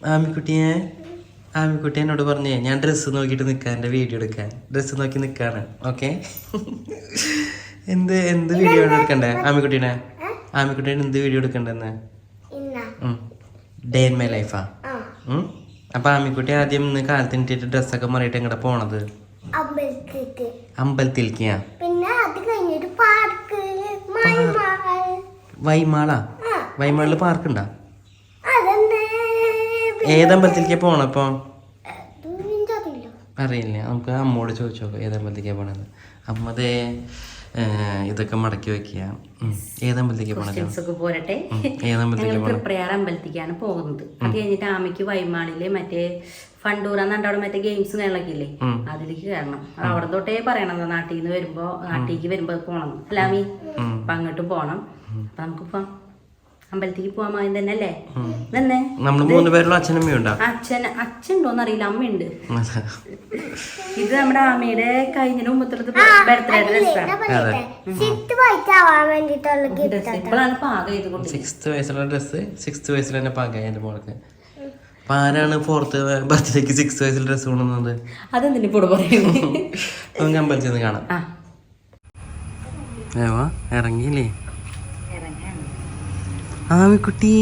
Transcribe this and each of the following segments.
ആമിക്കുട്ടിയെ ആമിക്കുട്ടി എന്നോട് പറഞ്ഞേ ഞാൻ ഡ്രസ്സ് നോക്കിയിട്ട് നിൽക്കാൻ എന്റെ വീഡിയോ എടുക്കാൻ. ഡ്രസ്സ് നോക്കി നിൽക്കാണ് ഓക്കെ എന്ത് എന്ത് വീഡിയോ ആണ് എടുക്കണ്ടേ? ആമിക്കുട്ടീനെ? ആമിക്കുട്ടീനെ എന്ത് വീഡിയോ എടുക്കണ്ടെന്ന്? ഡേ ഇൻ മൈ ലൈഫാ അപ്പൊ ആമിക്കുട്ടി ആദ്യം ഇന്ന് കാലത്ത് എണീറ്റിട്ട് ഡ്രസ്സൊക്കെ മാറിയിട്ട് എങ്ങടെ പോണത്? അമ്പലത്തിലേക്കാ. വൈമാളാ? വൈമാളിൽ പാർക്ക് ഉണ്ടാ അതെന്തേ ഏത് അമ്പലത്തിലേക്കാ പോണപ്പോ അറിയില്ല. നമുക്ക് അമ്മോട് ചോദിച്ചു നോക്കാം ഏത് പോണത് അമ്മ ദേ ഇതൊക്കെ മടക്കി വെക്കുക ഉം. ഏത് അമ്പലത്തേക്കാ പോണത്? ഒക്കെ പോരട്ടെ. തൃപ്രയാർ അമ്പലത്തിലേക്കാണ് പോകുന്നത്. അത് കഴിഞ്ഞിട്ട് ആമയ്ക്ക് വൈമാളിൽ മറ്റേ ഫണ്ടൂറ എന്നുണ്ട് അവിടെ മറ്റേ ഗെയിംസ് കാര്യങ്ങളൊക്കെ ഇല്ലേ അതിലേക്ക് കയറണം അവിടെ തൊട്ടേ പറയണം നാട്ടിൽ നിന്ന് വരുമ്പോ നാട്ടിലേക്ക് വരുമ്പോ പോണം. അല്ലാമി. അപ്പൊ അങ്ങോട്ടും പോണം. അപ്പൊ നമുക്ക് പോവാം അമ്പലത്തേക്ക് പോവാൻ ആദ്യം തന്നെ അല്ലേ? തന്നെ നമ്മൾ മൂന്ന് പേരുള്ള അച്ഛനമ്മയും ഉണ്ടാ? അച്ഛൻ അച്ഛൻ ഉണ്ടോന്ന് അറിയില്ല അമ്മയുണ്ട്. ഇത് നമ്മുടെ അമ്മയുടെ കഴിഞ്ഞ മുമ്പത്തുള്ളത് ബർത്ത്ഡേ ഡ്രസ്സാണ് ഇപ്പോഴാണ് പാകം ചെയ്ത് കൊടുത്തത്. സിക്സ്ത് വയസ്സുള്ള ഡ്രസ്സ് സിക്സ്ത് വയസ്സിൽ തന്നെ പാകായി എന്റെ മോൾക്ക്. അപ്പൊ ആരാണ് ഫോർത്ത് ബർത്ത്ഡേക്ക് സിക്സ് വയസ്സിൽ ഡ്രസ്സ് കൊണ്ടുവന്നത്? അതെന്തിനാ ഇപ്പോൾ പറയുന്നത്? നമുക്ക് അമ്പലത്തിൽ നിന്ന് കാണാം. ഇറങ്ങിയില്ലേ? ആമിക്കുട്ടി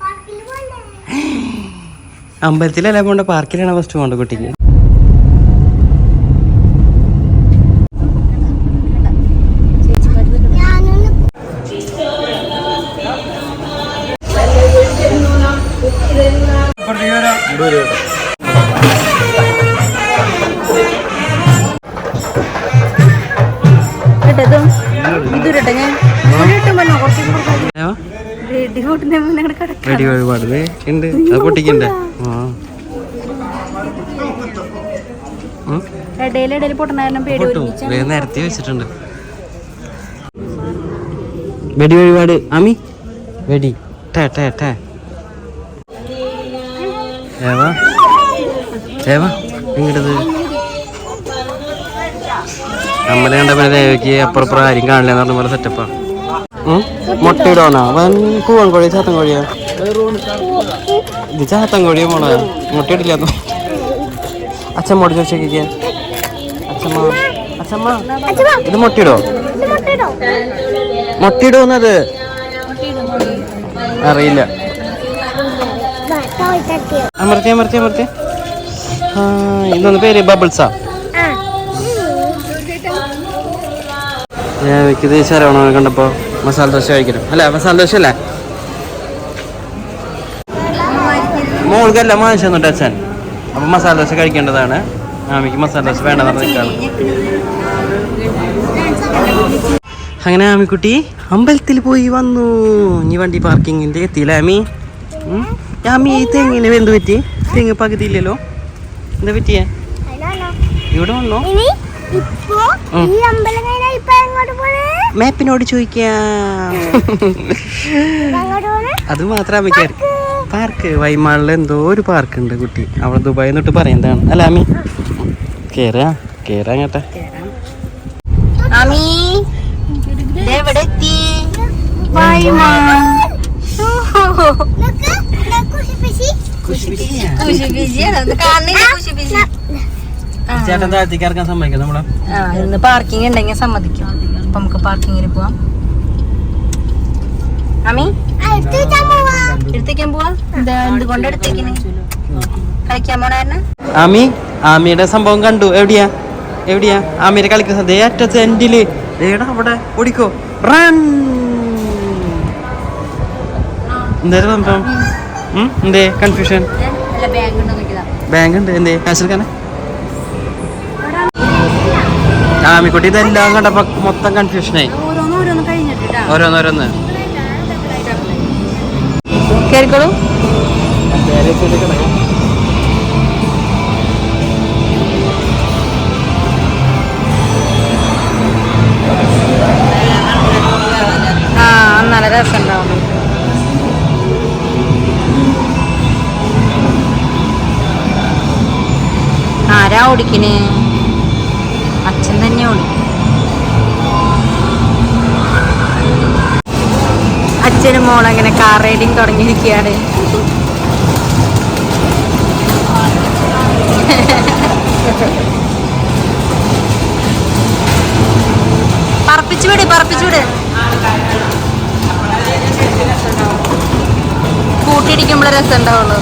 പാർക്കിൽ പോലെ അമ്പലത്തിലല്ല പോണ്ട? പാർക്കിലാണ് ഫസ്റ്റ് പോണ്ട കുട്ടിക്ക്? വെടി വഴിപാട് ഉണ്ട് അത് പൊട്ടിക്കണ്ടേ. ആ. നിരത്തി വെച്ചിട്ടുണ്ട്. വെടി വഴിപാട് അമി? വെടി. ടേ ടേ ടേ. ഏവാ? ഏവാ? എങ്ങടത്? നമ്മളെ കണ്ടപ്പോ ദേവയ്ക്ക് അപ്പുറപ്പുറം ആരും കാണില്ല എന്ന് പറഞ്ഞ പോലെ സെറ്റപ്പാ മുട്ടയിടോനാ അവൻ പൂവൻ കോഴി ചാത്തൻ കോഴിയാ? ഇത് ചാത്തൻ കോഴിയാ മുട്ടയിട്ടില്ല അച്ഛമ്മോട് ചോദിച്ചേക്കാൻ അച്ഛമ്മ. അച്ഛമ്മ ഇത് മുട്ടയിടോ? മുട്ടിടോന്നത് അറിയില്ല. അമർത്തി അമർത്തി അമർത്തി ഇതൊന്ന് പേര് ബബിൾസാ. ഞാൻ ഇത് ശരവണ കണ്ടപ്പോ മസാല ദോശ കഴിക്കണം. അല്ല? മസാല ദോശ അല്ലേ? മോൾക്കല്ല വാങ്ങിച്ചു തന്നിട്ട് അച്ഛൻ. അപ്പൊ മസാല ദോശ കഴിക്കേണ്ടതാണ്. ആമിക്ക് മസാല ദോശ വേണ്ടെന്ന് പറഞ്ഞാണ് അങ്ങനെ ആമിക്കുട്ടി അമ്പലത്തിൽ പോയി വന്നു. ഇനി വണ്ടി പാർക്കിങ്ങിന്റെ എത്തിയില്ല ആമി? ആമി ഈ തെങ്ങിന് എന്ത് പറ്റി? തെങ്ങ് പകുതി ഇല്ലല്ലോ എന്താ പറ്റിയേ? ഇവിടെ വന്നോ? മാപ്പിനോട് ചോദിക്കാം. അത് മാത്രം അമ്മയ്ക്ക് അറിയാം. പാർക്ക് വൈമാളിൽ എന്തോ ഒരു പാർക്ക് ഉണ്ട് കുട്ടി. അവിടെ ദുബായി നിന്നിട്ട് പറയുന്നതാണ്. അല്ല അമ്മി കേറാ കേറാ കേട്ടെ ചേട്ടൻ താഴത്തേക്ക് ഇറക്കാൻ സമ്മതിക്കാം നമ്മളെ? ഇന്ന് പാർക്കിംഗ് ഉണ്ടെങ്കിൽ സമ്മതിക്കും. അപ്പൊ നമുക്ക് പാർക്കിങ്ങിൽ പോവാം. അമി? പോവാ? എന്താ കളിക്കാൻ പോണായിരുന്നു ആമി ആമിയുടെ സംഭവം കണ്ടു. എവിടെയാ? എവിടെയാ? ആമിയുടെ കളിക്കുന്ന ദേ അറ്റത്ത് എൻഡിൽ അവിടെ. ഓടിക്കോ. റൺ എന്തായാലും സംഭവം? എന്തേ? കൺഫ്യൂഷൻ ബാങ്ക് ഉണ്ട് എന്തേ? കാശ് എടുക്കാനാ ആമിക്കുട്ടി ഇതെല്ലാം കണ്ടപ്പോ മൊത്തം കൺഫ്യൂഷനായി ഓരോന്നോരോന്ന് രസമുണ്ടാവും ആരാ ഓടിക്കണേ? അച്ഛൻ തന്നെ ഓടിക്കും അച്ഛനും മോൾ അങ്ങനെ കാർ റൈഡിങ് തുടങ്ങിയിരിക്കുകയാണ്. പറപ്പിച്ചു വിട് കൂട്ടിയിടിക്കുമ്പോഴേ രസം ഉണ്ടാവുള്ളൂ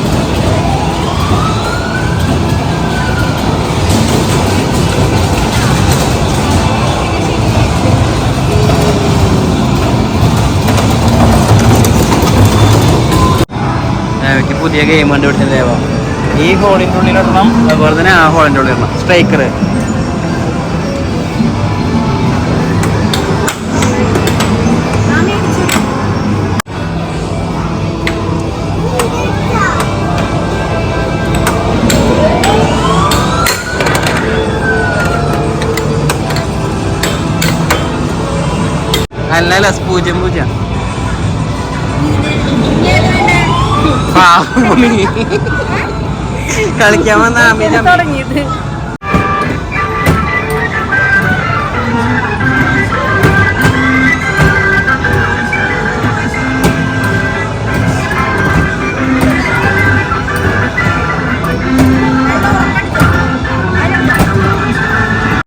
പുതിയ ഗെയിം കണ്ടുപിടിച്ചത് ദേവ. ഈ ഹോളിന്റെ ഉള്ളിൽ ഇടണം അതുപോലെ തന്നെ ആ ഹോളിന്റെ ഉള്ളിൽ ഇടണം സ്ട്രൈക്കർ അല്ല അല്ല പൂജ്യം പൂജ്യം. കളിക്കാൻ വന്ന ചമ്മി. തുടങ്ങിയത്.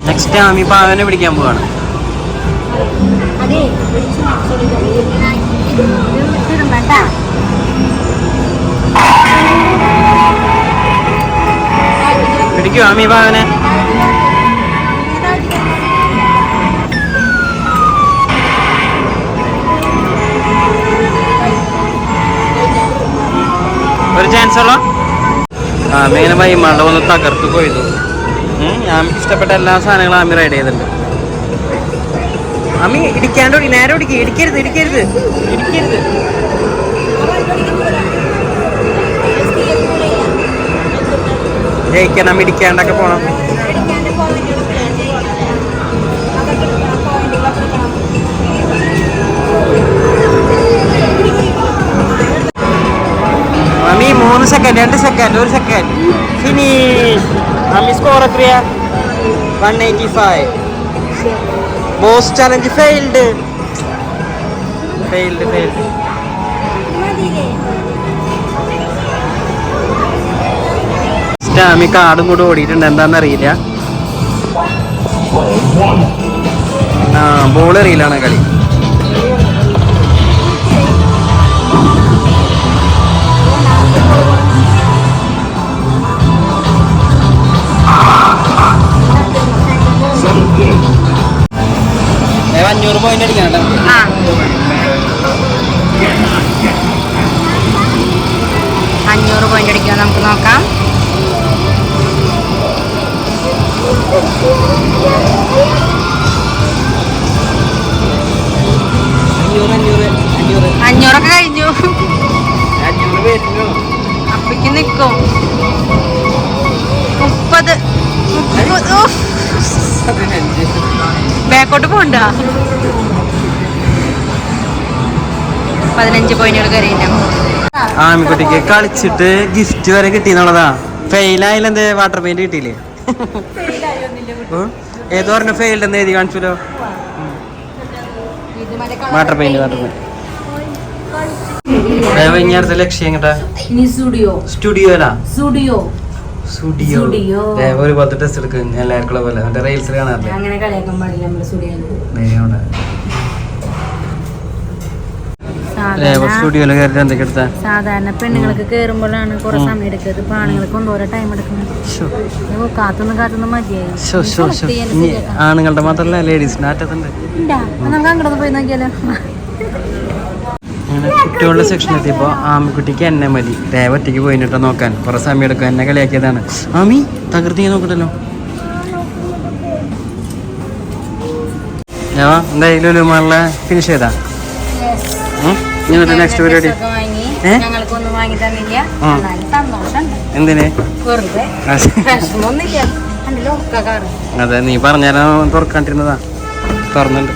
നെക്സ്റ്റ് ആമി പാവനെ പിടിക്കാൻ പോവാണ്. അതെ. പിടിക്കോ ആമി പാവനെ ഒരു ചാൻസ് ഉള്ളോ? ആമി ഇങ്ങനെ വൈമാണ്ട വന്ന് തകർത്ത് പോയതു ആമിക്ക് ഇഷ്ടപ്പെട്ട എല്ലാ സാധനങ്ങളും ആമി റൈഡ് ചെയ്തിട്ടുണ്ട്. ആമി ഇടിക്കാണ്ട് നേരെ ഓടിക്കുക ഇടിക്കരുത് ഇടിക്കരുത്. ഇടിക്കരുത്. ജയിക്കണം ഇടിക്കാണ്ടൊക്കെ പോണം. മമ്മി മൂന്ന് സെക്കൻഡ് രണ്ട് സെക്കൻഡ് ഒരു സെക്കൻഡ് ഫിനിഷ് മമ്മി സ്കോർ എത്രയാ? One eighty five boss challenge failed failed failed സ്റ്റാമി കാടും കൂടെ ഓടിയിട്ടുണ്ട്. എന്താണെന്ന് അറിയില്ല ആ ബോൾ എറിയിലാണ് കളി? അഞ്ഞൂറ് പോയിന്റ് അടിക്കണം അഞ്ഞൂറ് പോയിന്റ് അടിക്കാൻ നമുക്ക് നോക്കാം. അപ്പക്ക് നിൽക്കും. മുപ്പത്. ബാക്കോട്ട് പോണ്ട. പതിനഞ്ച് പോയിന്റുകൾ കയറിയില്ല ആമിക്കുട്ടിക്ക് കളിച്ചിട്ട് ഗിഫ്റ്റ് വരെ കിട്ടിയെന്നുള്ളതാ. ഫെയിൽ ആയില്ല എന്തേ വാട്ടർ പെയിന്റ് കിട്ടിയില്ലേ. ഏതോ പറഞ്ഞു ഫെയിൽഡ് എന്ന് എഴുതി കാണിച്ചല്ലോ വാട്ടർ പെയിന്റ് വാട്ടർ പെയിന്റ് ഇനി അടുത്ത ലക്ഷ്യം എങ്ങട്ടാ? സ്റ്റുഡിയോ. സ്റ്റുഡിയോലാ? സ്റ്റുഡിയോ. സ്റ്റുഡിയോ. ഒരു പത്ത് ടെസ്റ്റ് എടുക്കും. പോലെ. മറ്റേ റീൽസിൽ കാണാറില്ലേ? അങ്ങനെ കളിയാക്കാൻ പാടില്ല നമ്മുടെ സ്റ്റുഡിയോയിൽ കയറിട്ട് എന്തൊക്കെ എടുത്താ? സാധാരണ പെണ്ണുങ്ങൾക്ക് കേറുമ്പോഴാണ് കുറെ. സമയം എടുക്കുന്നത് ഇപ്പൊ ആണുങ്ങൾക്ക് എന്തോരം ടൈം എടുക്കുന്നത്. കാത്തുനിന്ന് കാത്തുനിന്ന് മതിയായി. ആണുങ്ങളുടെ മാത്രല്ല ലേഡീസിന്റെ അറ്റത്തുണ്ട് നമുക്ക് അങ്ങോട്ട് പോയി നോക്കിയാലോ? അങ്ങനെ കുട്ടികളുടെ സെക്ഷൻ എത്തിയപ്പോൾ ആമിക്കുട്ടിക്ക് എന്നെ മതി. ദേവ ഒറ്റയ്ക്ക് പോയിട്ടോ നോക്കാൻ. കുറെ സമയം എടുക്കും. എന്നെ കളിയാക്കിയതാണ്. ആമി തകർത്തി നോക്കട്ടല്ലോ. ഞാൻ എന്തായാലും മാറില്ല ഫിനിഷ് ചെയ്താ? ഇനി നെക്സ്റ്റ് പരിപാടി എന്തിന്? അതെ നീ പറഞ്ഞാലോ തുറക്കാണ്ടിരുന്നതാ. തുറന്നുണ്ട്.